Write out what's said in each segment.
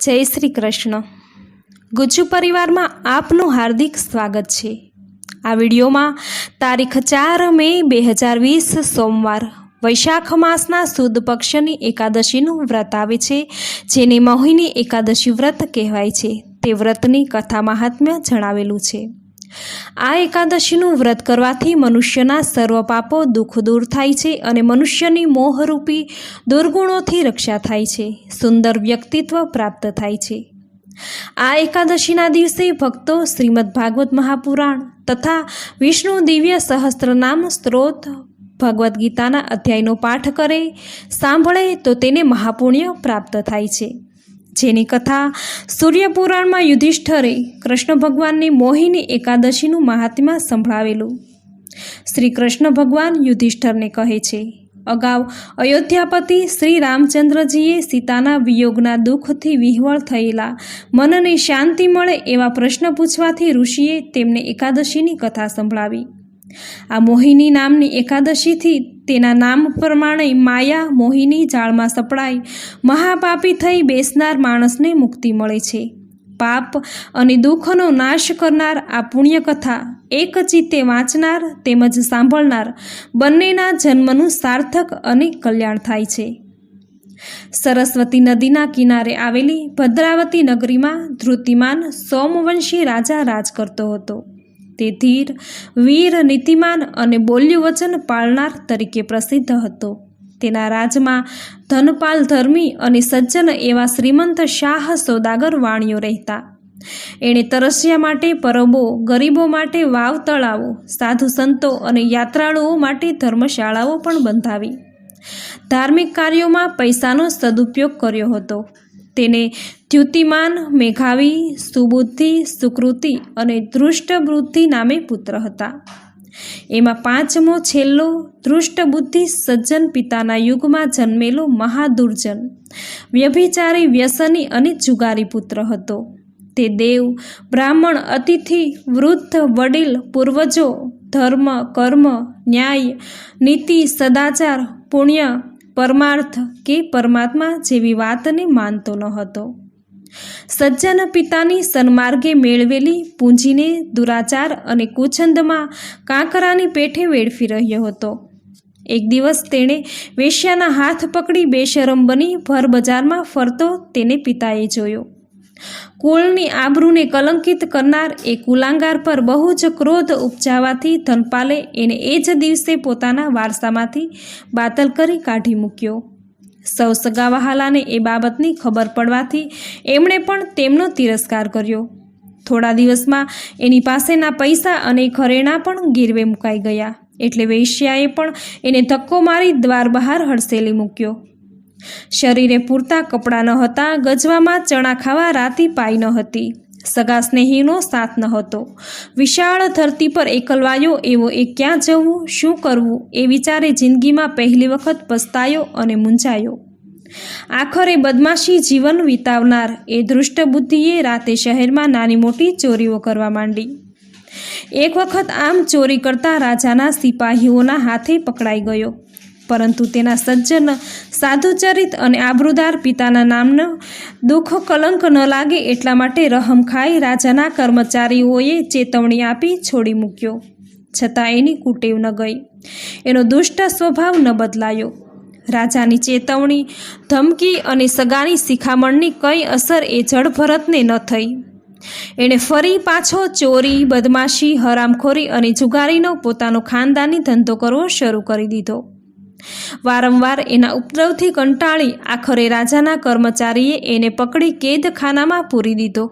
જય શ્રી કૃષ્ણ. ગુજ્જુ પરિવારમાં આપનું હાર્દિક સ્વાગત છે. આ વિડીયોમાં તારીખ ચાર મે બે હજાર વીસ સોમવાર વૈશાખ માસના સુદ પક્ષની એકાદશીનું વ્રત આવે છે, જેને મોહિની એકાદશી વ્રત કહેવાય છે. તે વ્રતની કથા મહાત્મ્ય જણાવેલું છે. આ એકાદશીનું વ્રત કરવાથી મનુષ્યના સર્વ પાપો દુઃખ દૂર થાય છે અને મનુષ્યની મોહરૂપી દુર્ગુણોથી રક્ષા થાય છે, સુંદર વ્યક્તિત્વ પ્રાપ્ત થાય છે. આ એકાદશીના દિવસે ભક્તો શ્રીમદ ભાગવત મહાપુરાણ તથા વિષ્ણુ દિવ્ય સહસ્ત્રનામ સ્ત્રોત ભગવદ્ ગીતાના અધ્યાયનો પાઠ કરે, સાંભળે તો તેને મહાપુણ્ય પ્રાપ્ત થાય છે. જેની કથા સૂર્યપુરાણમાં યુધિષ્ઠરે કૃષ્ણ ભગવાનની મોહિની એકાદશીનું મહાત્મા સંભળાવેલું. શ્રી કૃષ્ણ ભગવાન યુધિષ્ઠરને કહે છે, અગાઉ અયોધ્યાપતિ શ્રી રામચંદ્રજીએ સીતાના વિયોગના દુઃખથી વિહવળ થયેલા મનને શાંતિ મળે એવા પ્રશ્ન પૂછવાથી ઋષિએ તેમને એકાદશીની કથા સંભળાવી. આ મોહિની નામની એકાદશીથી તેના નામ પ્રમાણે માયા મોહિની જાળમાં સપડાઈ મહાપાપી થઈ બેસનાર માણસને મુક્તિ મળે છે. પાપ અને દુઃખનો નાશ કરનાર આ પુણ્યકથા એક ચિત્તે વાંચનાર તેમજ સાંભળનાર બંનેના જન્મનું સાર્થક અને કલ્યાણ થાય છે. સરસ્વતી નદીના કિનારે આવેલી ભદ્રાવતી નગરીમાં ધૃતિમાન સોમવંશી રાજા રાજ કરતો હતો. તે ધીર, વીર, નીતિમાન અને બોલ્યું વચન પાળનાર તરીકે પ્રસિદ્ધ હતો. તેના રાજમાં ધનપાલ ધર્મી અને સજ્જન એવા શ્રીમંત શાહ સોદાગર વાણીઓ રહેતા. એણે તરસ્યા માટે પરબો, ગરીબો માટે વાવ તળાવો, સાધુ સંતો અને યાત્રાળુઓ માટે ધર્મશાળાઓ પણ બંધાવી. ધાર્મિક કાર્યોમાં પૈસાનો સદુપયોગ કર્યો હતો. તેને દ્યુતિમાન મેઘાવી, સુબુદ્ધિ, સુકૃતિ અને દૃષ્ટબુદ્ધિ નામે પુત્ર હતા. એમાં પાંચમો છેલ્લો દૃષ્ટબુદ્ધિ સજ્જન પિતાના યુગમાં જન્મેલો મહાદુર્જન, વ્યભિચારી, વ્યસની અને જુગારી પુત્ર હતો. તે દેવ, બ્રાહ્મણ અતિથિ, વૃદ્ધ, વડીલ, પૂર્વજો, ધર્મ, કર્મ, ન્યાય, નીતિ, સદાચાર, પુણ્ય, પરમાર્થ કે પરમાત્મા જેવી વાતને માનતો ન હતો. સજ્જન પિતાની સન્માર્ગે મેળવેલી પૂંજીને દુરાચાર અને કુછંદમાં કાંકરાની પેઠે વેડફી રહ્યો હતો. એક દિવસ તેણે વેશ્યાના હાથ પકડી બેશરમ બની ભર બજારમાં ફરતો તેને પિતાએ જોયો. કુળની આબરૂને કલંકિત કરનાર એ કુલાંગાર પર બહુ જ ક્રોધ ઉપજાવાથી ધનપાલે એને એ જ દિવસે પોતાના વારસામાંથી બાતલ કરી કાઢી મૂક્યો. સૌ સગાવહાલાને એ બાબતની ખબર પડવાથી એમણે પણ તેમનો તિરસ્કાર કર્યો. થોડા દિવસમાં એની પાસેના પૈસા અને ઘરેણાં પણ ગીરવે મુકાઈ ગયા. એટલે વેશ્યાએ પણ એને ધક્કો મારી દ્વાર બહાર હડસેલી મૂક્યો. શરીરે પૂરતા કપડાં ન હતા, ગજવામાં ચણા ખાવા રાતી પાઈ ન હતી. સગા સ્નેહીનો સાથ ન હતો. વિશાળ ધરતી પર એકલવાયો એવો એ ક્યાં જવું, શું કરવું એ વિચારે જિંદગીમાં પહેલી વખત પસ્તાયો અને મૂંઝાયો. આખરે બદમાશી જીવન વિતાવનાર એ દૃષ્ટ બુદ્ધિએ રાતે શહેરમાં નાની મોટી ચોરીઓ કરવા માંડી. એક વખત આમ ચોરી કરતા રાજાના સિપાહીઓના હાથે પકડાઈ ગયો. પરંતુ તેના સજ્જન સાધુચરિત અને આબરૂદાર પિતાના નામનો દુઃખ કલંક ન લાગે એટલા માટે રહમ ખાઈ રાજાના કર્મચારીઓએ ચેતવણી આપી છોડી મૂક્યો. છતાં એની કુટેવ ન ગઈ. એનો દુષ્ટ સ્વભાવ ન બદલાયો. રાજાની ચેતવણી, ધમકી અને સગાની શિખામણની કંઈ અસર એ જળભરતને ન થઈ. એણે ફરી પાછો ચોરી, બદમાશી, હરામખોરી અને જુગારીનો પોતાનો ખાનદાની ધંધો કરવો શરૂ કરી દીધો. વારંવાર એના ઉપદ્રવથી કંટાળી આખરે રાજાના કર્મચારીએ એને પકડી કેદખાનામાં પૂરી દીધો.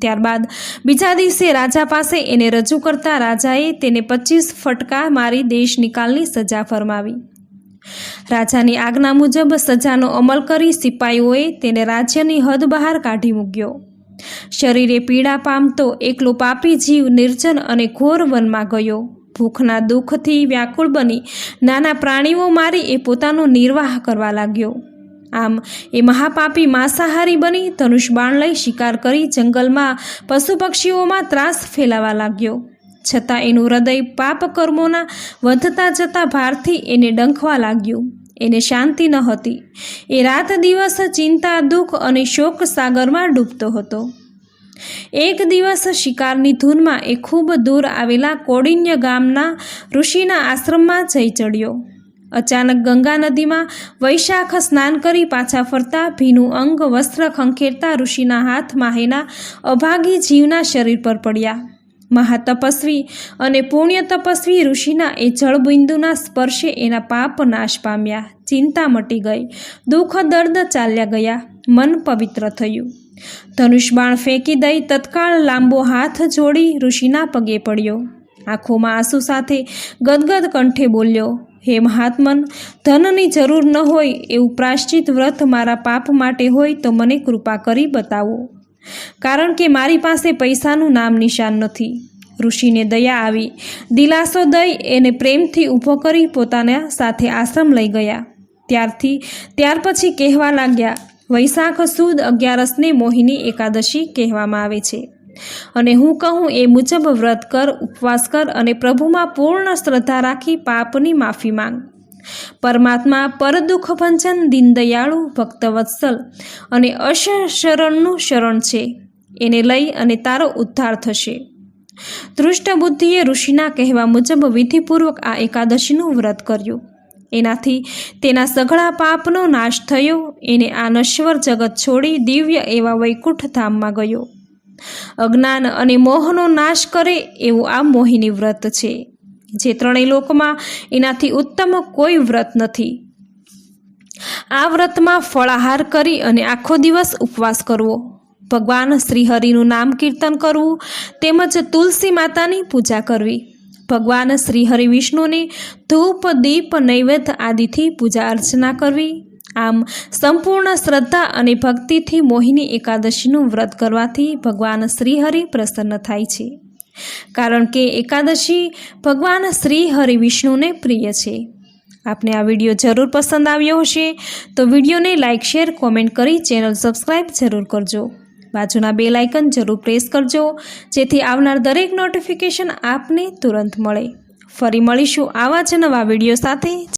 ત્યારબાદ બીજા દિવસે રાજા પાસે એને રજૂ કરતા રાજાએ તેને પચીસ ફટકા મારી દેશ નિકાલની સજા ફરમાવી. રાજાની આજ્ઞા મુજબ સજાનો અમલ કરી સિપાહીઓએ તેને રાજ્યની હદ બહાર કાઢી મૂક્યો. શરીરે પીડા પામતો એકલો પાપી જીવ નિર્જન અને ઘોર વનમાં ગયો. ભૂખના દુઃખથી વ્યાકુળ બની નાના પ્રાણીઓ મારી એ પોતાનો નિર્વાહ કરવા લાગ્યો. આમ એ મહાપાપી માંસાહારી બની ધનુષ બાણ લઈ શિકાર કરી જંગલમાં પશુ પક્ષીઓમાં ત્રાસ ફેલાવા લાગ્યો. છતાં એનું હૃદય પાપ કર્મોના વધતા જતા ભારથી એને ડંખવા લાગ્યું. એને શાંતિ ન હતી. એ રાત દિવસ ચિંતા, દુઃખ અને શોક સાગરમાં ડૂબતો હતો. એક દિવસ શિકારની ધૂનમાં એ ખૂબ દૂર આવેલા કોડિન્ય ગામના ઋષિના આશ્રમમાં જઈ ચડ્યો. અચાનક ગંગા નદીમાં વૈશાખ સ્નાન કરી પાછા ફરતા ભીનું અંગ વસ્ત્ર ખંખેરતા ઋષિના હાથ માહેના અભાગી જીવના શરીર પર પડ્યા. મહાતપસ્વી અને પુણ્ય તપસ્વી ઋષિના એ જળબિંદુના સ્પર્શે એના પાપ નાશ પામ્યા. ચિંતા મટી ગઈ. દુઃખ દર્દ ચાલ્યા ગયા. મન પવિત્ર થયું. ધનુષ બાણ ફેંકી દઈ તત્કાળ લાંબો હાથ જોડી ઋષિના પગે પડ્યો. આંખોમાં આંસુ સાથે ગદગદ કંઠે બોલ્યો, હે મહાત્મન, ધનની જરૂર ન હોય એવું પ્રાશ્ચિત વ્રત મારા પાપ માટે હોય તો મને કૃપા કરી બતાવો. કારણ કે મારી પાસે પૈસાનું નામ નિશાન નથી. ઋષિને દયા આવી. દિલાસો દઈ એને પ્રેમથી ઊભો કરી પોતાના સાથે આશ્રમ લઈ ગયા. ત્યારથી, ત્યાર પછી કહેવા લાગ્યા વૈશાખ સુદ અગિયારસને મોહિની એકાદશી કહેવામાં આવે છે. અને હું કહું, એ મુજબ વ્રત કર, ઉપવાસ કર અને પ્રભુમાં પૂર્ણ શ્રદ્ધા રાખી પાપની માફી માંગ. પરમાત્મા પરદુઃખ ભંજન દીનદયાળુ ભક્તવત્સલ અને અશરણનું શરણ છે. એને લઈ અને તારો ઉદ્ધાર થશે. ધૃષ્ટ બુદ્ધિએ ઋષિના કહેવા મુજબ વિધિપૂર્વક આ એકાદશીનું વ્રત કર્યું. એનાથી તેના સઘળા પાપનો નાશ થયો. એને આ નશ્વર જગત છોડી દિવ્ય એવા વૈકુંઠ ધામમાં ગયો. અજ્ઞાન અને મોહનો નાશ કરે એવું આ મોહિની વ્રત છે. જે ત્રણેય લોકમાં એનાથી ઉત્તમ કોઈ વ્રત નથી. આ વ્રતમાં ફળાહાર કરી અને આખો દિવસ ઉપવાસ કરવો. ભગવાન શ્રીહરિનું નામ કીર્તન કરવું તેમજ તુલસી માતાની પૂજા કરવી. ભગવાન શ્રી વિષ્ણુને ધૂપ, દીપ, નૈવેદ્ય આદિથી પૂજા અર્ચના કરવી. આમ સંપૂર્ણ શ્રદ્ધા અને ભક્તિથી મોહિની એકાદશીનું વ્રત કરવાથી ભગવાન શ્રીહરિ પ્રસન્ન થાય છે. કારણ કે એકાદશી ભગવાન શ્રી હરિ વિષ્ણુને પ્રિય છે. આપને આ વીડિયો જરૂર પસંદ આવ્યો હશે તો વિડીયોને લાઇક શેર, કોમેન્ટ કરી ચેનલ સબસ્ક્રાઈબ જરૂર કરજો. બાજુના બે લાઇકન જરૂર પ્રેસ કરજો, જેથી આવનાર દરેક નોટિફિકેશન આપને તુરંત મળે. ફરી મળીશું આવા જ નવા વીડિયો સાથે.